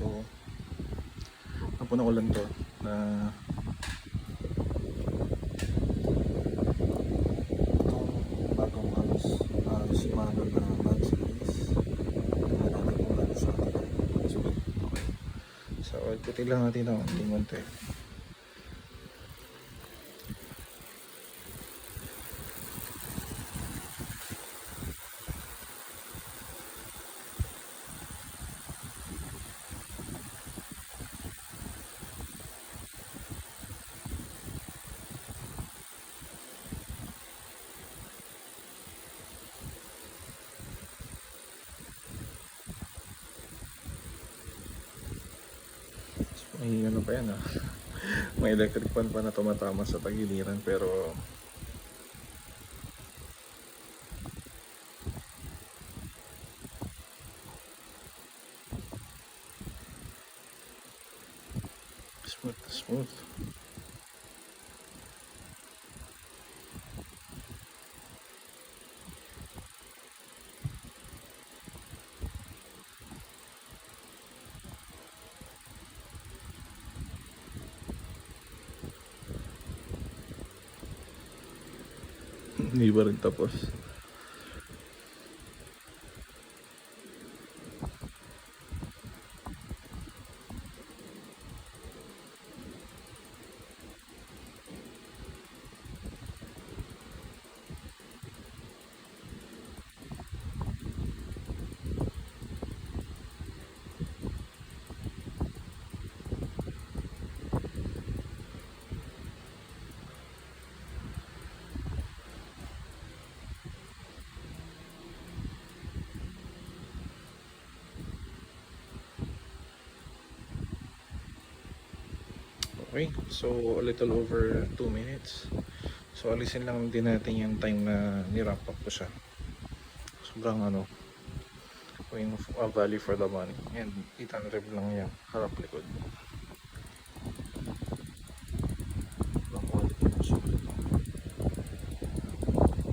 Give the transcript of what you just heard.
So, napuna ko lang to na itong bagong house, uh, Shimano na Mag series. Natin kung ano sa atin. So, okay. So, ikutin lang natin ang lingon to eh. May ano pa yan ah. May electric fan pa na tumatama sa tagiliran pero smooth smooth. Hindi pa rin tapos. Okay, so a little over 2 minutes. So alisin lang din natin yung time na nirap up ko siya. Sobrang ano, going uh, value for the money. And 800 lang yan, harap likod.